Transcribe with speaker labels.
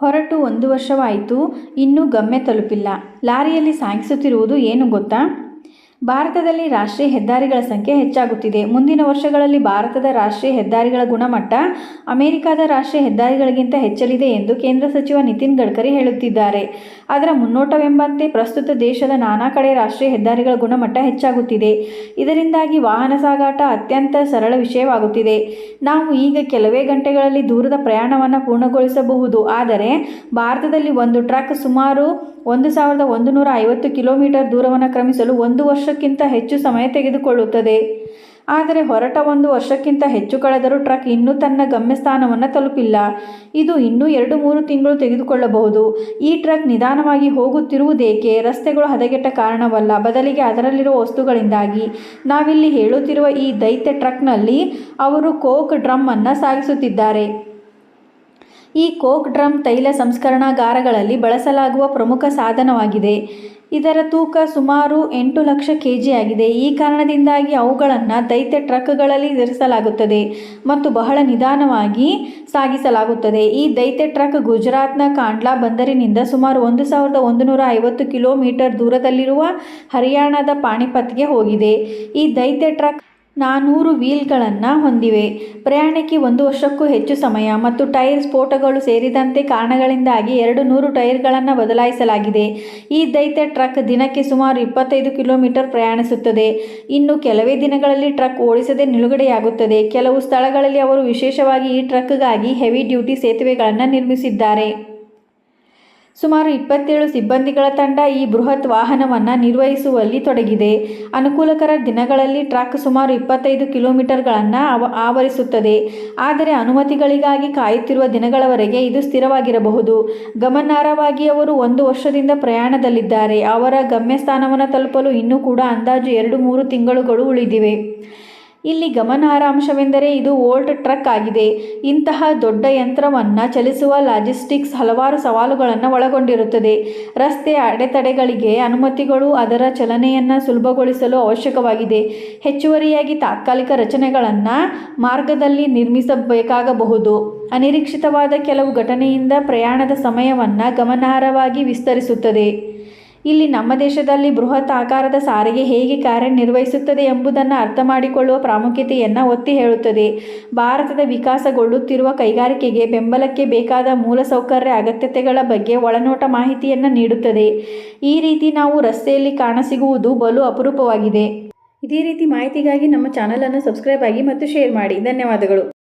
Speaker 1: ಹೊರಟು ಒಂದು ವರ್ಷವಾಯಿತು ಇನ್ನೂ ಗಮ್ಯ ತಲುಪಿಲ್ಲ. ಲಾರಿಯಲ್ಲಿ ಸಾಗಿಸುತ್ತಿರುವುದು ಏನು ಗೊತ್ತಾ? ಭಾರತದಲ್ಲಿ ರಾಷ್ಟ್ರೀಯ ಹೆದ್ದಾರಿಗಳ ಸಂಖ್ಯೆ ಹೆಚ್ಚಾಗುತ್ತಿದೆ. ಮುಂದಿನ ವರ್ಷಗಳಲ್ಲಿ ಭಾರತದ ರಾಷ್ಟ್ರೀಯ ಹೆದ್ದಾರಿಗಳ ಗುಣಮಟ್ಟ ಅಮೆರಿಕದ ರಾಷ್ಟ್ರೀಯ ಹೆದ್ದಾರಿಗಳಿಗಿಂತ ಹೆಚ್ಚಲಿದೆ ಎಂದು ಕೇಂದ್ರ ಸಚಿವ ನಿತಿನ್ ಗಡ್ಕರಿ ಹೇಳುತ್ತಿದ್ದಾರೆ. ಅದರ ಮುನ್ನೋಟವೆಂಬಂತೆ ಪ್ರಸ್ತುತ ದೇಶದ ನಾನಾ ಕಡೆ ರಾಷ್ಟ್ರೀಯ ಹೆದ್ದಾರಿಗಳ ಗುಣಮಟ್ಟ ಹೆಚ್ಚಾಗುತ್ತಿದೆ. ಇದರಿಂದಾಗಿ ವಾಹನ ಸಾಗಾಟ ಅತ್ಯಂತ ಸರಳ ವಿಷಯವಾಗುತ್ತಿದೆ. ನಾವು ಈಗ ಕೆಲವೇ ಗಂಟೆಗಳಲ್ಲಿ ದೂರದ ಪ್ರಯಾಣವನ್ನು ಪೂರ್ಣಗೊಳಿಸಬಹುದು. ಆದರೆ ಭಾರತದಲ್ಲಿ ಒಂದು ಟ್ರಕ್ ಸುಮಾರು ಒಂದು ಸಾವಿರದ ಒಂದು ನೂರ ಐವತ್ತು ಕಿಲೋಮೀಟರ್ ದೂರವನ್ನು ಕ್ರಮಿಸಲು ಒಂದು ವರ್ಷಕ್ಕಿಂತ ಹೆಚ್ಚು ಸಮಯ ತೆಗೆದುಕೊಳ್ಳುತ್ತದೆ. ಆದರೆ ಹೊರಟ ಒಂದು ವರ್ಷಕ್ಕಿಂತ ಹೆಚ್ಚು ಕಳೆದರೂ ಟ್ರಕ್ ಇನ್ನೂ ತನ್ನ ಗಮ್ಯಸ್ಥಾನವನ್ನು ತಲುಪಿಲ್ಲ. ಇದು ಇನ್ನೂ ಎರಡು ಮೂರು ತಿಂಗಳು ತೆಗೆದುಕೊಳ್ಳಬಹುದು. ಈ ಟ್ರಕ್ ನಿಧಾನವಾಗಿ ಹೋಗುತ್ತಿರುವುದೇಕೆ? ರಸ್ತೆಗಳು ಹದಗೆಟ್ಟ ಕಾರಣವಲ್ಲ. ಬದಲಿಗೆ ಅದರಲ್ಲಿರುವ ವಸ್ತುಗಳಿಂದಾಗಿ. ನಾವಿಲ್ಲಿ ಹೇಳುತ್ತಿರುವ ಈ ದೈತ್ಯ ಟ್ರಕ್ನಲ್ಲಿ ಅವರು ಕೋಕ್ ಡ್ರಮ್ ಅನ್ನು ಸಾಗಿಸುತ್ತಿದ್ದಾರೆ. ಈ ಕೋಕ್ ಡ್ರಮ್ ತೈಲ ಸಂಸ್ಕರಣಾಗಾರಗಳಲ್ಲಿ ಬಳಸಲಾಗುವ ಪ್ರಮುಖ ಸಾಧನವಾಗಿದೆ. ಇದರ ತೂಕ ಸುಮಾರು ಎಂಟು ಲಕ್ಷ ಕೆಜಿಯಾಗಿದೆ ಈ ಕಾರಣದಿಂದಾಗಿ ಅವುಗಳನ್ನು ದೈತ್ಯ ಟ್ರಕ್ಗಳಲ್ಲಿ ಇರಿಸಲಾಗುತ್ತದೆ ಮತ್ತು ಬಹಳ ನಿಧಾನವಾಗಿ ಸಾಗಿಸಲಾಗುತ್ತದೆ. ಈ ದೈತ್ಯ ಟ್ರಕ್ ಗುಜರಾತ್ನ ಕಾಂಡ್ಲಾ ಬಂದರಿನಿಂದ ಸುಮಾರು ಒಂದು ಸಾವಿರದ ಒಂದು ನೂರ ಐವತ್ತು ಕಿಲೋಮೀಟರ್ ದೂರದಲ್ಲಿರುವ ಹರಿಯಾಣದ ಪಾಣಿಪತ್ಗೆ ಹೋಗಿದೆ. ಈ ದೈತ್ಯ ಟ್ರಕ್ ನಾನ್ನೂರು ವೀಲ್ಗಳನ್ನು ಹೊಂದಿವೆ. ಪ್ರಯಾಣಕ್ಕೆ ಒಂದು ವರ್ಷಕ್ಕೂ ಹೆಚ್ಚು ಸಮಯ ಮತ್ತು ಟೈರ್ ಸ್ಫೋಟಗಳು ಸೇರಿದಂತೆ ಕಾರಣಗಳಿಂದಾಗಿ ಎರಡು ನೂರು ಟೈರ್ಗಳನ್ನು ಬದಲಾಯಿಸಲಾಗಿದೆ. ಈ ದೈತ್ಯ ಟ್ರಕ್ ದಿನಕ್ಕೆ ಸುಮಾರು ಇಪ್ಪತ್ತೈದು ಕಿಲೋಮೀಟರ್ ಪ್ರಯಾಣಿಸುತ್ತದೆ. ಇನ್ನು ಕೆಲವೇ ದಿನಗಳಲ್ಲಿ ಟ್ರಕ್ ಓಡಿಸದೆ ನಿಲುಗಡೆಯಾಗುತ್ತದೆ. ಕೆಲವು ಸ್ಥಳಗಳಲ್ಲಿ ಅವರು ವಿಶೇಷವಾಗಿ ಈ ಟ್ರಕ್ಗಾಗಿ ಹೆವಿ ಡ್ಯೂಟಿ ಸೇತುವೆಗಳನ್ನು ನಿರ್ಮಿಸಿದ್ದಾರೆ. ಸುಮಾರು ಇಪ್ಪತ್ತೇಳು ಸಿಬ್ಬಂದಿಗಳ ತಂಡ ಈ ಬೃಹತ್ ವಾಹನವನ್ನು ನಿರ್ವಹಿಸುವಲ್ಲಿ ತೊಡಗಿದೆ. ಅನುಕೂಲಕರ ದಿನಗಳಲ್ಲಿ ಟ್ರಕ್ ಸುಮಾರು ಇಪ್ಪತ್ತೈದು ಕಿಲೋಮೀಟರ್ಗಳನ್ನು ಅವ, ಆವರಿಸುತ್ತದೆ. ಆದರೆ ಅನುಮತಿಗಳಿಗಾಗಿ ಕಾಯುತ್ತಿರುವ ದಿನಗಳವರೆಗೆ ಇದು ಸ್ಥಿರವಾಗಿರಬಹುದು. ಗಮನಾರ್ಹವಾಗಿ ಅವರು ಒಂದು ವರ್ಷದಿಂದ ಪ್ರಯಾಣದಲ್ಲಿದ್ದಾರೆ. ಅವರ ಗಮ್ಯಸ್ಥಾನವನ್ನು ತಲುಪಲು ಇನ್ನೂ ಕೂಡ ಅಂದಾಜು ಎರಡು ಮೂರು ತಿಂಗಳುಗಳು ಉಳಿದಿವೆ. ಇಲ್ಲಿ ಗಮನಾರ್ಹ ಅಂಶವೆಂದರೆ ಇದು ವೋಲ್ಟ್ ಟ್ರಕ್ ಆಗಿದೆ. ಇಂತಹ ದೊಡ್ಡ ಯಂತ್ರವನ್ನು ಚಲಿಸುವ ಲಾಜಿಸ್ಟಿಕ್ಸ್ ಹಲವಾರು ಸವಾಲುಗಳನ್ನು ಒಳಗೊಂಡಿರುತ್ತದೆ. ರಸ್ತೆ ಅಡೆತಡೆಗಳಿಗೆ ಅನುಮತಿಗಳು ಅದರ ಚಲನೆಯನ್ನು ಸುಲಭಗೊಳಿಸಲು ಅವಶ್ಯಕವಾಗಿದೆ. ಹೆಚ್ಚುವರಿಯಾಗಿ ತಾತ್ಕಾಲಿಕ ರಚನೆಗಳನ್ನು ಮಾರ್ಗದಲ್ಲಿ ನಿರ್ಮಿಸಬೇಕಾಗಬಹುದು. ಅನಿರೀಕ್ಷಿತವಾದ ಕೆಲವು ಘಟನೆಯಿಂದ ಪ್ರಯಾಣದ ಸಮಯವನ್ನು ಗಮನಾರ್ಹವಾಗಿ ವಿಸ್ತರಿಸುತ್ತದೆ. ಇಲ್ಲಿ ನಮ್ಮ ದೇಶದಲ್ಲಿ ಬೃಹತ್ ಆಕಾರದ ಸಾರಿಗೆ ಹೇಗೆ ಕಾರ್ಯನಿರ್ವಹಿಸುತ್ತದೆ ಎಂಬುದನ್ನು ಅರ್ಥ ಮಾಡಿಕೊಳ್ಳುವ ಪ್ರಾಮುಖ್ಯತೆಯನ್ನು ಒತ್ತಿ ಹೇಳುತ್ತದೆ. ಭಾರತದ ವಿಕಾಸಗೊಳ್ಳುತ್ತಿರುವ ಕೈಗಾರಿಕೆಗೆ ಬೆಂಬಲಕ್ಕೆ ಬೇಕಾದ ಮೂಲಸೌಕರ್ಯ ಅಗತ್ಯತೆಗಳ ಬಗ್ಗೆ ಒಳನೋಟ ಮಾಹಿತಿಯನ್ನು ನೀಡುತ್ತದೆ. ಈ ರೀತಿ ನಾವು ರಸ್ತೆಯಲ್ಲಿ ಕಾಣಸಿಗುವುದು ಬಲು ಅಪರೂಪವಾಗಿದೆ. ಇದೇ ರೀತಿ ಮಾಹಿತಿಗಾಗಿ ನಮ್ಮ ಚಾನಲನ್ನು ಸಬ್ಸ್ಕ್ರೈಬ್ ಆಗಿ ಮತ್ತು ಶೇರ್ ಮಾಡಿ. ಧನ್ಯವಾದಗಳು.